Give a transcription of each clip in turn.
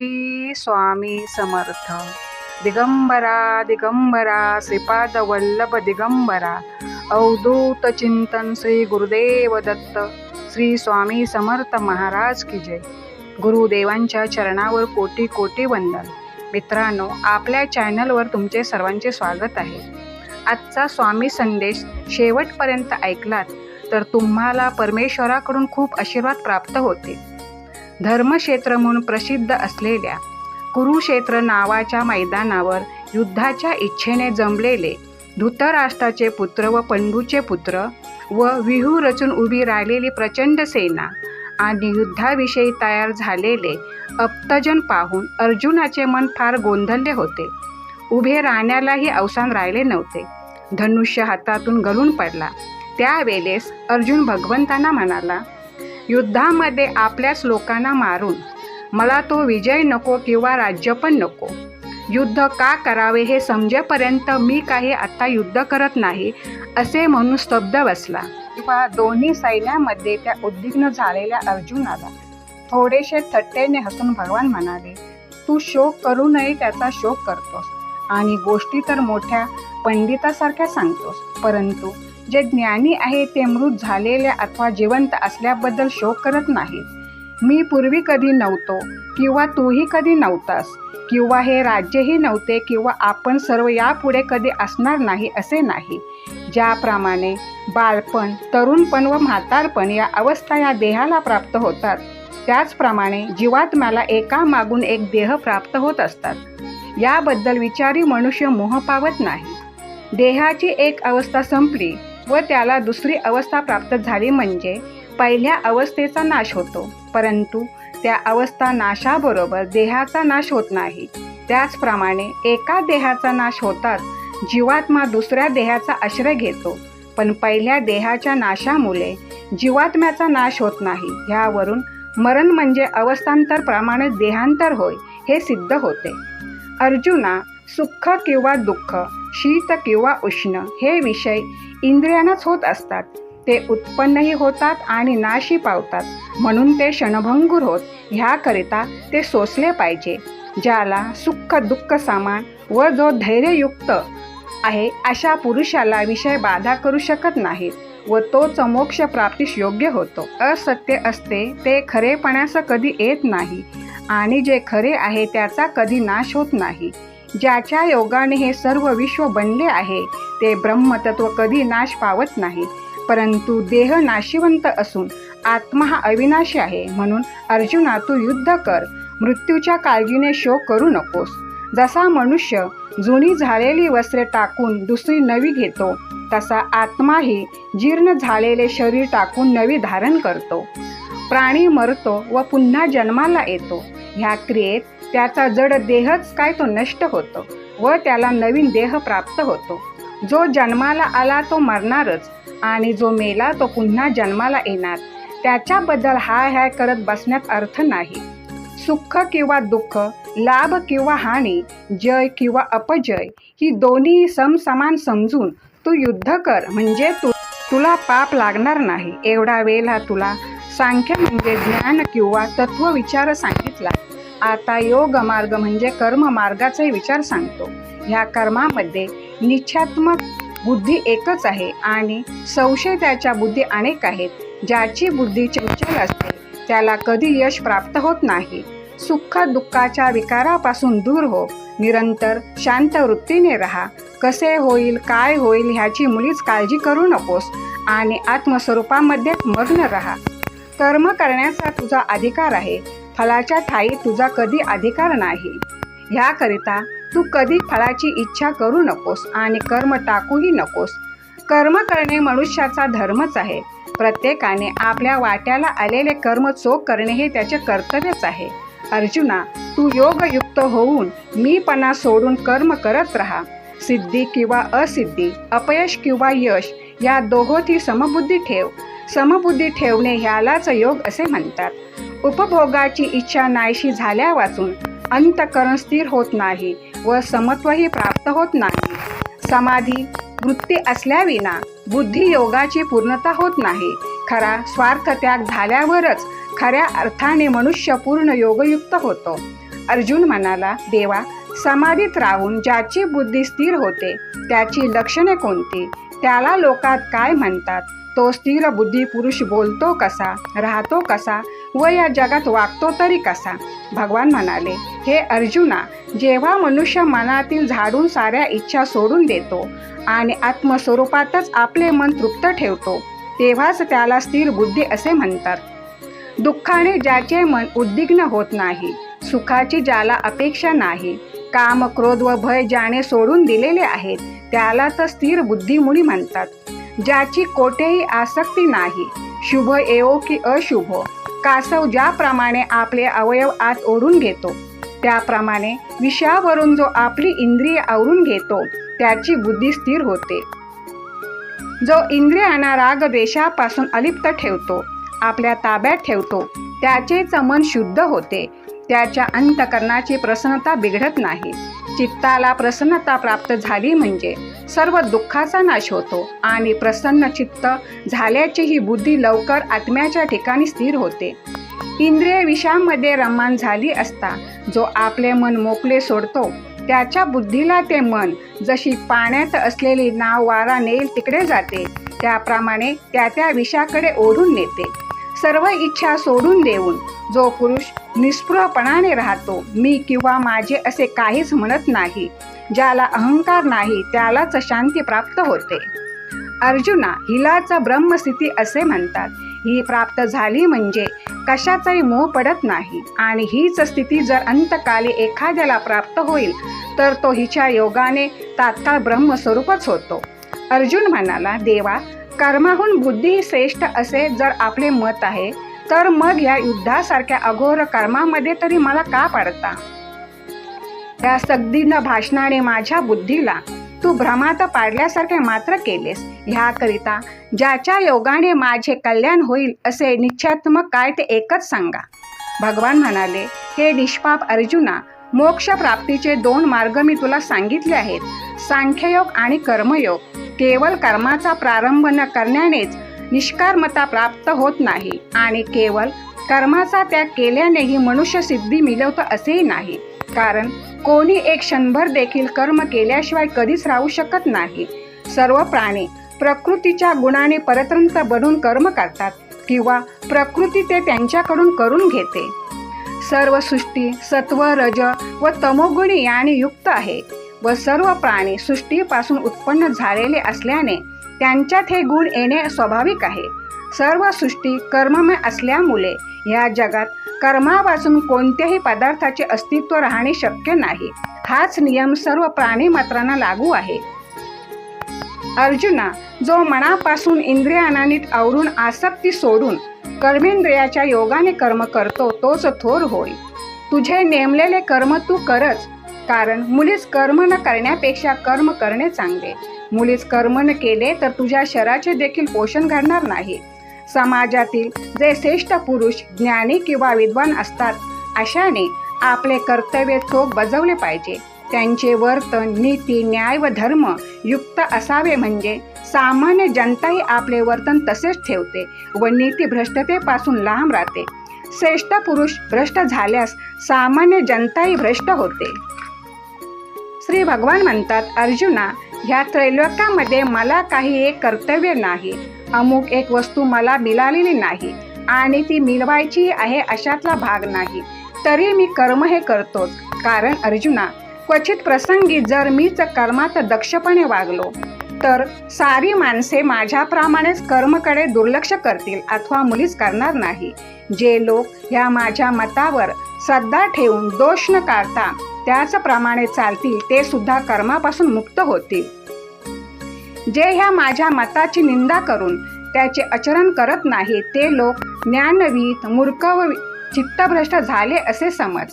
श्री स्वामी समर्थ. दिगंबरा दिगंबरा श्रीपाद वल्लभ दिगंबरा. अवधूत चिंतन श्री गुरुदेव दत्त. श्री स्वामी समर्थ महाराज की जय. गुरुदेवांच्या चरणावर कोटी कोटी वंदन. मित्रांनो आपल्या चॅनलवर तुमचे सर्वांचे स्वागत आहे. आजचा स्वामी संदेश शेवटपर्यंत ऐकलात तर तुम्हाला परमेश्वराकडून खूप आशीर्वाद प्राप्त होतील. धर्मक्षेत्र म्हणून प्रसिद्ध असलेल्या कुरुक्षेत्र नावाच्या मैदानावर युद्धाच्या इच्छेने जमलेले धृतराष्ट्राचे पुत्र व पंडूचे पुत्र व विहू रचून उभी राहिलेली प्रचंड सेना आणि युद्धाविषयी तयार झालेले अप्तजन पाहून अर्जुनाचे मन फार गोंधळले होते. उभे राहण्यालाही अवसान राहिले नव्हते. धनुष्य हातातून गळून पडला. त्यावेळेस अर्जुन भगवंतांना म्हणाला युद्धामध्ये आपल्याच लोकांना मारून. मला तो विजय नको किंवा राज्य पण नको. युद्ध का करावे हे समजेपर्यंत मी काही आता युद्ध करत नाही असे म्हणून स्तब्ध बसला. किंवा दोन्ही सैन्यामध्ये त्या उद्विग्न झालेल्या अर्जुनाला थोडेसे थट्टेने हसून भगवान म्हणाले तू शोक करू नये त्याचा शोक करतोस. आणि गोष्टी तर मोठ्या पंडितासारख्या सांगतोस. परंतु जे ज्ञानी आहे ते मृत झालेल्या अथवा जिवंत असल्याबद्दल शोक करत नाहीत मी पूर्वी कधी नव्हतो किंवा तूही कधी नव्हतास किंवा हे राज्यही नव्हते किंवा आपण सर्व यापुढे कधी असणार नाही असे नाही. ज्याप्रमाणे बालपण तरुणपण व म्हातारपण या अवस्था या देहाला प्राप्त होतात त्याचप्रमाणे जीवात्म्याला एकामागून एक देह प्राप्त होत असतात. याबद्दल विचारी मनुष्य मोह पावत नाही. देहाची एक अवस्था संपली व त्याला दुसरी अवस्था प्राप्त झाली म्हणजे पहिल्या अवस्थेचा नाश होतो. परंतु त्या अवस्था नाशाबरोबर देहाचा नाश होत नाही. त्याचप्रमाणे एका देहाचा नाश होताच जीवात्मा दुसऱ्या देहाचा आश्रय घेतो. पण पहिल्या देहाच्या नाशामुळे जीवात्म्याचा नाश होत नाही. ह्यावरून मरण म्हणजे अवस्थांतरप्रमाणे देहांतर होय हे सिद्ध होते. अर्जुना सुख किंवा दुःख शीत किंवा उष्ण हे विषय इंद्रियानंच होत असतात. ते उत्पन्नही होतात आणि नाशही पावतात. म्हणून ते क्षणभंगूर होत. ह्याकरिता ते सोसले पाहिजे. ज्याला सुख दुःख सामान व जो धैर्ययुक्त आहे अशा पुरुषाला विषय बाधा करू शकत नाहीत व तोच मोक्ष प्राप्तीस योग्य होतो. असत्य असते ते खरेपणास कधी येत नाही आणि जे खरे आहे त्याचा कधी नाश होत नाही. ज्याच्या योगाने हे सर्व विश्व बनले आहे ते ब्रह्मतत्व कधी नाश पावत नाही परंतु देह नाशिवंत असून आत्मा हा अविनाशी आहे म्हणून अर्जुना तू युद्ध कर मृत्यूच्या काळजीने शोक करू नकोस. जसा मनुष्य जुनी झालेली वस्त्रे टाकून दुसरी नवी घेतो तसा आत्माही जीर्ण झालेले शरीर टाकून नवी धारण करतो. प्राणी मरतो व पुन्हा जन्माला येतो. ह्या क्रियेत त्याचा जड देहच काय तो नष्ट होतो व त्याला नवीन देह प्राप्त होतो. जो जन्माला आला तो मरणारच आणि जो मेला तो पुन्हा जन्माला येणार. त्याच्याबद्दल हाय हाय करत बसण्यात अर्थ नाही. सुख किंवा दुःख लाभ किंवा हानी जय किंवा अपजय ही दोन्ही समसमान समजून तू युद्ध कर म्हणजे तू तुला पाप लागणार नाही. एवढा वेळ हा तुला सांख्य म्हणजे ज्ञान किंवा तत्व विचार सांगितला. आता योग मार्ग म्हणजे कर्म मार्गाचा विचार सांगतो. ह्या कर्मामध्ये निश्चात्मक बुद्धी एकच आहे आणि संशय त्याच्या बुद्धी अनेक आहेत. ज्याची बुद्धी चंचल असते त्याला कधी यश प्राप्त होत नाही. सुख दुःखाच्या विकारापासून दूर हो निरंतर शांत वृत्तीने राहा. कसे होईल काय होईल ह्याची मुलीच काळजी करू नकोस आणि आत्मस्वरूपामध्ये मग्न राहा. कर्म करण्याचा तुझा अधिकार आहे. फळाच्या ठाई तुझा कधी अधिकार नाही. ह्याकरिता तू कधी फळाची इच्छा करू नकोस आणि कर्म टाकूही नकोस. कर्म करणे मनुष्याचा धर्मच आहे. प्रत्येकाने आपल्या वाट्याला आलेले कर्म चोख करणे हे त्याचे कर्तव्यच आहे. अर्जुना तू योगयुक्त होऊन मीपणा सोडून कर्म करत राहा. सिद्धी किंवा असिद्धी अपयश किंवा यश या दोहोती समबुद्धी ठेव. समबुद्धी ठेवणे ह्यालाच योग असे म्हणतात. उपभोगाची इच्छा नाहीशी झाल्या वाचून अंतकरण स्थिर होत नाही व समत्वही प्राप्त होत नाही. समाधी वृत्ती असल्याविना बुद्धी योगाची पूर्णता होत नाही. खरा स्वार्थ त्याग झाल्यावरच खऱ्या अर्थाने मनुष्य पूर्ण योगयुक्त होतो. अर्जुन म्हणाला देवा समाधीत राहून ज्याची बुद्धी स्थिर होते त्याची लक्षणे कोणती? त्याला लोकात काय म्हणतात? तो स्थिर बुद्धी पुरुष बोलतो कसा राहतो कसा व या जगात वागतो तरी कसा? भगवान म्हणाले हे अर्जुना जेव्हा मनुष्य मनातील झाडून साऱ्या इच्छा सोडून देतो आणि आत्मस्वरूपातच आपले मन तृप्त ठेवतो तेव्हाच त्याला स्थिर बुद्धी असे म्हणतात. दुःखाने ज्याचे मन उद्विग्न होत नाही सुखाची ज्याला अपेक्षा नाही काम क्रोध व भय ज्याने सोडून दिलेले आहेत त्याला तर स्थिर बुद्धिमुळी म्हणतात. ज्याची कोठेही आसक्ती नाही. शुभ येवो की अशुभ. कासव ज्याप्रमाणे आपले अवयव आत ओढून घेतो त्याप्रमाणे विषयावरून जो आपली इंद्रिय आवरून घेतो त्याची बुद्धी स्थिर होते. जो इंद्रियांना राग द्वेषापासून अलिप्त ठेवतो आपल्या ताब्यात ठेवतो त्याचेच मन शुद्ध होते. त्याच्या अंतकरणाची प्रसन्नता बिघडत नाही. चित्ताला प्रसन्नता प्राप्त झाली म्हणजे सर्व दुःखाचा नाश होतो आणि प्रसन्न चित्त झाल्याची ही बुद्धी लवकर आत्म्याच्या ठिकाणी स्थिर होते. इंद्रिय विषामध्ये रमान झाली असता जो आपले मन मोकळे सोडतो त्याच्या बुद्धीला ते मन जशी पाण्यात असलेली नाव वारा नेईल तिकडे जाते त्याप्रमाणे त्या त्या विषयाकडे ओढून नेते. सर्व इच्छा सोडून देऊन जो पुरुष निस्पृहपणाने राहतो मी किंवा माझे असे काहीच म्हणत नाही. ज्याला अहंकार नाही त्यालाच शांती प्राप्त होते. अर्जुना हिलाचा ब्रह्मस्थिती असे म्हणतात. ही प्राप्त झाली म्हणजे कशाचाही मोह पडत नाही आणि हीच स्थिती जर अंतकाली एखाद्याला प्राप्त होईल तर तो हिच्या योगाने तात्काळ ब्रह्मस्वरूपच होतो. अर्जुन म्हणाला देवा कर्माहून बुद्धी श्रेष्ठ असे जर आपले मत आहे तर मग या युद्धासारख्या अघोर कर्मामध्ये तरी मला का पाडता? त्या सगदीन भाषणाने माझ्या बुद्धीला तू भ्रमात पाडल्यासारखे मात्र केलेस. ह्याकरिता ज्याच्या योगाने माझे कल्याण होईल असे निश्चयात्मक काय ते एकच सांगा. भगवान म्हणाले हे निष्पाप अर्जुना मोक्ष प्राप्तीचे दोन मार्ग मी तुला सांगितले आहेत. सांख्ययोग आणि कर्मयोग. केवळ कर्माचा प्रारंभ न करण्यानेच निष्कर्मता प्राप्त होत नाही. आणि केवळ कर्माचा त्याग केल्यानेही मनुष्य सिद्धी मिळवतं असेही नाही. कारण कोणी एक क्षणभर देखील कर्म केल्याशिवाय कधीच राहू शकत नाही. सर्व प्राणी प्रकृतीच्या गुणाने परतंत्र बनून कर्म करतात किंवा प्रकृती ते त्यांच्याकडून करून घेते. सर्व सृष्टी सत्व रज व तमोगुणी याने युक्त आहे व सर्व प्राणी सृष्टीपासून उत्पन्न झालेले असल्याने त्यांच्यात हे गुण येणे स्वाभाविक आहे. सर्व सृष्टी कर्ममय असल्यामुळे या जगात कर्मापासून कोणत्याही पदार्थाचे अस्तित्व राहणे शक्य नाही. हाच नियम सर्व प्राणी मात्रांना लागू आहे. अर्जुना जो मनापासून इंद्रियानानीत आवरून आसक्ती सोडून कर्मेंद्रियाच्या योगाने कर्म करतो तोच थोर होय. तुझे नेमलेले कर्म तू करच कारण मुलीच कर्म न करण्यापेक्षा कर्म करणे चांगले. मुलीच कर्म न केले तर तुझ्या शराचे देखील पोषण घडणार नाही. समाजातील जे श्रेष्ठ पुरुष ज्ञानी किंवा विद्वान असतात अशाने आपले कर्तव्य चोख बजावले पाहिजे. त्यांचे वर्तन नीती न्याय व धर्म युक्त असावे म्हणजे सामान्य जनताही आपले वर्तन तसेच ठेवते व नीती भ्रष्टतेपासून लांब राहते. श्रेष्ठ पुरुष भ्रष्ट झाल्यास सामान्य जनताही भ्रष्ट होते. श्री भगवान म्हणतात अर्जुना ह्या त्रैलोक्यामध्ये मला काही एक कर्तव्य नाही. अमुक एक वस्तू मला मिळालेली नाही आणि ती मिळवायची आहे अशातला भाग नाही. तरी मी कर्म हे करतोच. कारण अर्जुना क्वचित प्रसंगी जर मीच कर्मात दक्षपणे वागलो तर सारी माणसे माझ्याप्रमाणेच कर्मकडे दुर्लक्ष करतील अथवा मुलीच करणार नाही. जे लोक ह्या माझ्या मतावर श्रद्धा ठेवून दोष न काढता त्याचप्रमाणे चालतील ते सुद्धा कर्मापासून मुक्त होतील. जे ह्या माझ्या मताची निंदा करून त्याचे आचरण करत नाही ते लोक ज्ञानवीत मूर्ख व चित्तभ्रष्ट झाले असे समज.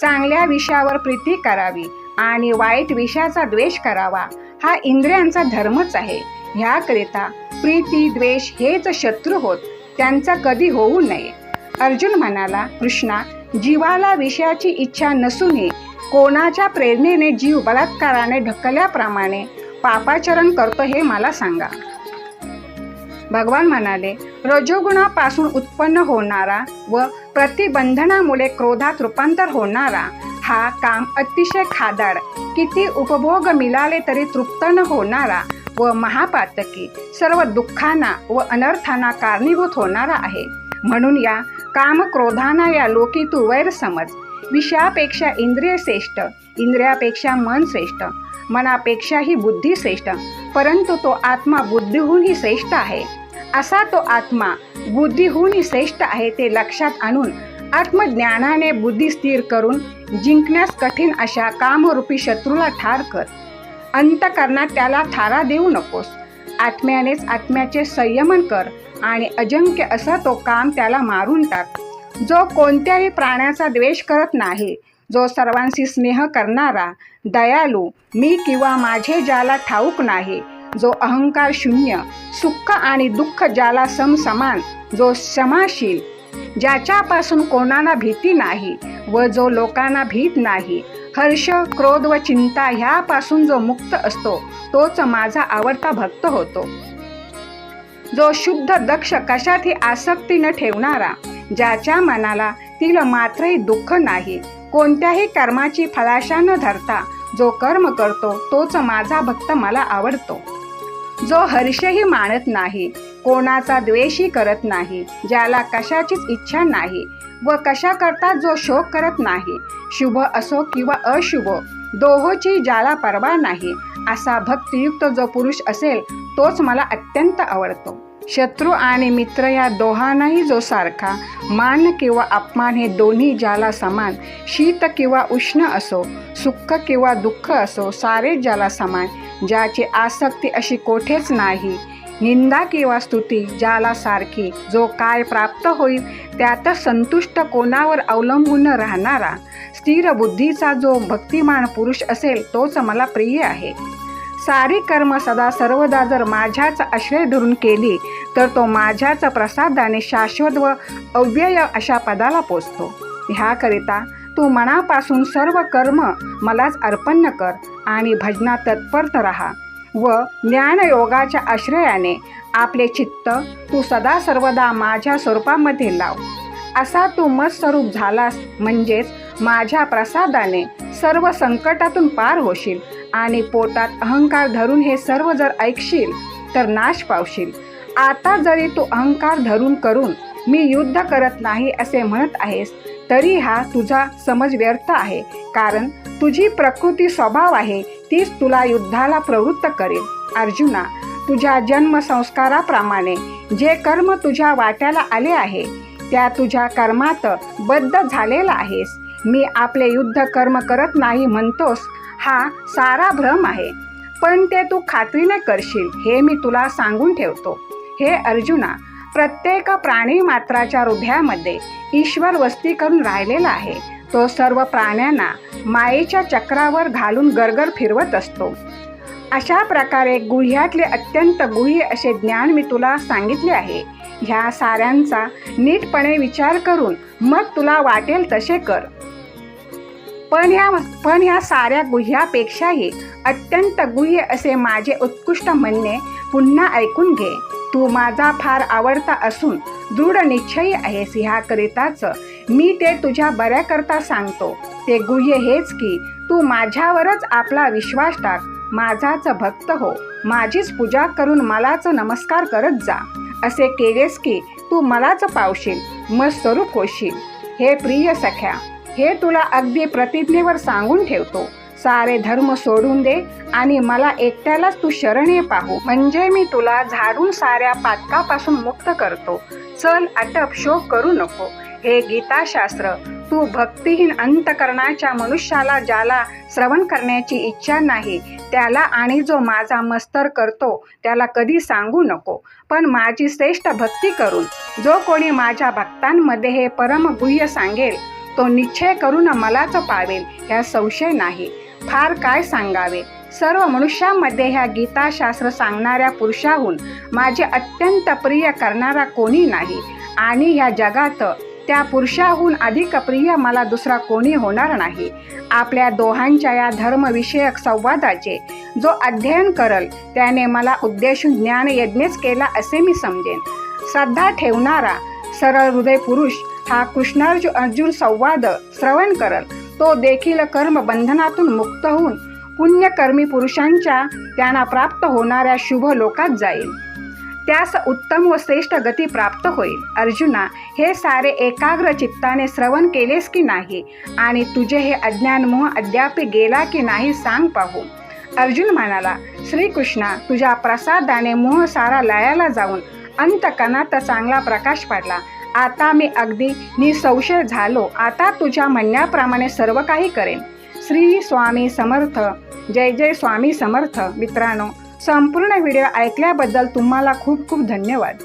चांगल्या विषयावर प्रीती करावी आणि वाईट विषयाचा द्वेष करावा हा इंद्रियांचा धर्मच आहे. ह्याकरिता प्रीती द्वेष हेच शत्रू होत त्यांचा कधी होऊ नये. अर्जुन म्हणाला कृष्णा जीवाला विषयाची इच्छा नसूनही कोणाच्या प्रेरणेने जीव बलात्काराने ढकलल्याप्रमाणे पापाचरण करतो हे मला सांगा. भगवान म्हणाले रजोगुणापासून उत्पन्न होणारा व प्रतिबंधनामुळे क्रोधात रूपांतर होणारा हा काम अतिशय खादाड किती उपभोग मिळाले तरी तृप्त न होणारा व महापातकी सर्व दुःखांना व अनर्थांना कारणीभूत होणारा आहे. म्हणून या काम क्रोधाना या लोकी तू वैरसमज विषयापेक्षा इंद्रिय श्रेष्ठ इंद्रियापेक्षा मन श्रेष्ठ मनापेक्षाही बुद्धी श्रेष्ठ परंतु तो आत्मा बुद्धीहूनही श्रेष्ठ आहे. असा तो आत्मा बुद्धीहूनही श्रेष्ठ आहे ते लक्षात आणून आत्मज्ञानाने बुद्धी स्थिर करून जिंकण्यास कठीण अशा कामरूपी शत्रूला ठार कर. अंतकरणात त्याला थारा देऊ नकोस. आत्म्यानेच आत्म्याचे संयमन कर आणि अजंक्य असा तो काम त्याला मारून टाक. जो कोणत्याही प्राण्याचा द्वेष करत नाही जो सर्वांशी स्नेह करणारा दयालू मी किंवा माझे ज्याला ठाऊक नाही जो अहंकार शून्य सुख आणि दुःख ज्याला समसमान जो क्षमाशील ज्याच्यापासून कोणाला भीती नाही व जो लोकांना भीत नाही हर्ष क्रोध व चिंता ह्यापासून जो मुक्त असतो तोच माझा आवडता भक्त होतो. जो शुद्ध दक्ष कशातही आसक्ती न ठेवणारा ज्याच्या मनाला तिला मात्रही दुःख नाही कोणत्याही कर्माची फलाशा न धरता जो कर्म करतो तोच माझा भक्त मला आवडतो. जो हर्षही मानत नाही कोणाचा द्वेषही करत नाही ज्याला कशाचीच इच्छा नाही व कशा करता जो शोक करत नाही शुभ असो किंवा अशुभ दोहोची ज्याला परवा नाही असा भक्तियुक्त जो पुरुष असेल तोच मला अत्यंत आवडतो. शत्रू आणि मित्र या दोहांनाही जो सारखा मान किंवा अपमान हे दोन्ही ज्याला समान शीत किंवा उष्ण असो सुख किंवा दुःख असो सारे ज्याला समान ज्याची आसक्ती अशी कोठेच नाही. निंदा किंवा स्तुती ज्याला सारखी जो काय प्राप्त होईल त्यातच संतुष्ट कोणावर अवलंबून राहणारा स्थिर बुद्धीचा जो भक्तिमान पुरुष असेल तोच मला प्रिय आहे. सारी कर्म सदा सर्वदा जर माझ्याच आश्रय धरून केली तर तो माझ्याच प्रसादाने शाश्वत व अव्यय अशा पदाला पोचतो. ह्याकरिता तू मनापासून सर्व कर्म मलाच अर्पण कर आणि भजना तत्पर राहा व ज्ञानयोगाच्या आश्रयाने आपले चित्त तू सदा सर्वदा माझ्या स्वरूपामध्ये लाव. असा तू मत स्वरूप झालास म्हणजेच माझ्या प्रसादाने सर्व संकटातून पार होशील आणि पोटात अहंकार धरून हे सर्व जर ऐकशील तर नाश पावशील. आता जरी तू अहंकार धरून करून मी युद्ध करत नाही असे म्हणत आहेस तरी हा तुझा समज व्यर्थ आहे कारण तुझी प्रकृती स्वभाव आहे तीच तुला युद्धाला प्रवृत्त करेल. अर्जुना तुझ्या जन्मसंस्काराप्रमाणे जे कर्म तुझ्या वाट्याला आले आहे त्या तुझ्या कर्मात बद्ध झालेला आहेस. मी आपले युद्ध कर्म करत नाही म्हणतोस हा सारा भ्रम आहे. पण ते तू खात्रीने करशील हे मी तुला सांगून ठेवतो. हे अर्जुना प्रत्येक प्राणी मात्राच्या हृदयामध्ये ईश्वर वस्ती करून राहिलेला आहे. तो सर्व प्राण्यांना मायेच्या चक्रावर घालून गरगर फिरवत असतो. अशा प्रकारे गुह्यातले अत्यंत गुह्य असे ज्ञान मी तुला सांगितले आहे. ह्या साऱ्यांचा नीटपणे विचार करून मग तुला वाटेल तसे कर. पण ह्या पण ह्या साऱ्या गुह्यापेक्षाही अत्यंत गुह्य असे माझे उत्कृष्ट म्हणणे पुन्हा ऐकून घे. तू माझा फार आवडता असून दृढ निश्चयी आहेस ह्याकरिताच मी ते तुझ्या बऱ्याकरता सांगतो. ते गुह्य हेच की तू माझ्यावरच आपला विश्वास टाक. माझाच भक्त हो. माझीच पूजा करून मलाच नमस्कार करत जा. असे केलेस की तू मलाच पावशील मग स्वरूप होशील. हे प्रिय सख्या हे तुला अगदी प्रतिज्ञेवर सांगून ठेवतो. सारे धर्म सोडून दे आणि मला एकट्यालाच तू शरणे पाहू. म्हणजे मी तुला झाडून साऱ्या पातकापासून मुक्त करतो. चल अटप शोक करू नको. हे गीताशास्त्र तू भक्तिहीन अंतकरणाच्या मनुष्याला ज्याला श्रवण करण्याची इच्छा नाही त्याला आणि जो माझा मस्तर करतो त्याला कधी सांगू नको. पण माझी श्रेष्ठ भक्ती करून जो कोणी माझ्या भक्तांमध्ये हे परमगुह्य सांगेल तो निश्चय करून मलाच पावेल ह्या संशय नाही. फार काय सांगावे? सर्व मनुष्यामध्ये ह्या गीताशास्त्र सांगणाऱ्या पुरुषाहून माझे अत्यंत प्रिय करणारा कोणी नाही. आणि ह्या जगात त्या पुरुषाहून अधिक प्रिय मला दुसरा कोणी होणार नाही. आपल्या दोहांच्या या धर्मविषयक संवादाचे जो अध्ययन करल त्याने मला उद्देशून ज्ञान यज्ञच केला असे मी समजेन. श्रद्धा ठेवणारा सरळ हृदय पुरुष हा कृष्णार्जुन अर्जुन संवाद श्रवण करल. तो देखील कर्म बंधनातून मुक्त होऊन पुण्यकर्मी पुरुषांच्या त्यांना प्राप्त होणाऱ्या शुभ लोकात जाईल. त्यास उत्तम व श्रेष्ठ गती प्राप्त होईल. अर्जुना हे सारे एकाग्र चित्ताने श्रवण केलेस की नाही? आणि तुझे हे अज्ञानमोह अद्याप गेला की नाही सांग पाहू. अर्जुन म्हणाला श्रीकृष्णा तुझ्या प्रसादाने मोह सारा लयाला जाऊन अंतकणात चांगला प्रकाश पडला. आता मी अगदी निसंशय झालो. आता तुझ्या म्हणण्याप्रमाणे सर्व काही करेन. श्री स्वामी समर्थ. जय जय स्वामी समर्थ मित्रांनो. संपूर्ण व्हिडिओ ऐकल्याबद्दल तुम्हाला खूप खूप धन्यवाद.